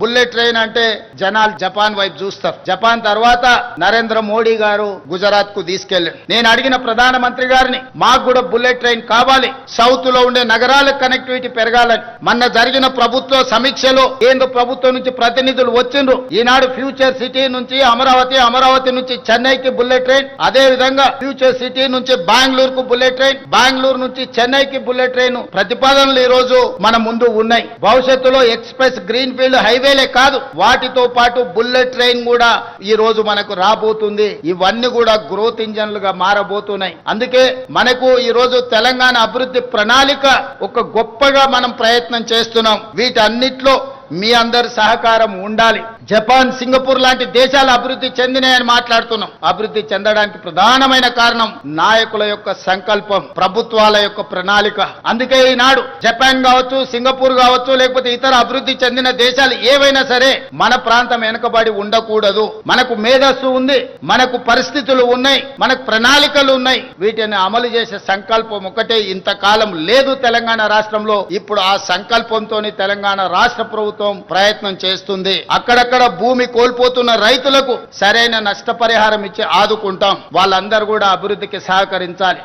Bullet train అంటే జనాలు Japan వైపు చూస్తారు. జపాన్ తర్వాత నరేంద్ర మోడీ గారు గుజరాత్కు తీసుకెళ్ళారు నేను అడిగిన ప్రధానమంత్రి గారిని మాకు కూడా బుల్లెట్ ట్రైన్ కావాలి. సౌత్లో ఉండే నగరాల కనెక్టివిటీ పెరగాలని. మొన్న జరిగిన ప్రభుత్వ సమీక్షలో కేంద్ర ప్రభుత్వం నుంచి ప్రతినిధులు వచ్చిండ్రు. ఈనాడు ఫ్యూచర్ సిటీ నుంచి అమరావతి అమరావతి నుంచి చెన్నైకి బుల్లెట్ ట్రైన్ అదే విధంగా ఫ్యూచర్ సిటీ నుంచి బెంగళూరు కు బుల్లెట్ ట్రైన్ బెంగళూరు నుంచి చెన్నైకి బుల్లెట్ ట్రైన్ ప్రతిపాదనలు ఈ రోజు మన ముందు ఉన్నాయి. భవిష్యత్తులో ఎక్స్ప్రెస్ గ్రీన్ ఫీల్డ్ హైవే రైల్వేలే కాదు. వాటితో పాటు బుల్లెట్ ట్రైన్ కూడా ఈ రోజు మనకు రాబోతుంది. ఇవన్నీ కూడా గ్రోత్ ఇంజన్లుగా మారబోతున్నాయి. అందుకే మనకు ఈ రోజు తెలంగాణ అభివృద్ధి ప్రణాళిక ఒక గొప్పగా మనం ప్రయత్నం చేస్తున్నాం. వీటన్నిట్లో మీ అందరి సహకారం ఉండాలి. జపాన్ సింగపూర్ లాంటి దేశాలు అభివృద్ధి చెందినాయని మాట్లాడుతున్నాం. అభివృద్ధి చెందడానికి ప్రధానమైన కారణం నాయకుల యొక్క సంకల్పం ప్రభుత్వాల యొక్క ప్రణాళిక. అందుకే ఈనాడు జపాన్ కావచ్చు సింగపూర్ కావచ్చు లేకపోతే ఇతర అభివృద్ధి చెందిన దేశాలు ఏవైనా సరే మన ప్రాంతం వెనుకబడి ఉండకూడదు. మనకు మేధస్సు ఉంది మనకు పరిస్థితులు ఉన్నాయి మనకు ప్రణాళికలు ఉన్నాయి. వీటిని అమలు చేసే సంకల్పం ఒకటే. ఇంతకాలం లేదు తెలంగాణ రాష్ట్రంలో. ఇప్పుడు ఆ సంకల్పంతోని తెలంగాణ రాష్ట్ర ప్రభుత్వం ప్రయత్నం చేస్తుంది. అక్కడ అక్కడక్కడ భూమి కోల్పోతున్న రైతులకు సరైన నష్టపరిహారం ఇచ్చి ఆదుకుంటాం. వాళ్ళందరూ కూడా అభివృద్ధికి సహకరించాలి.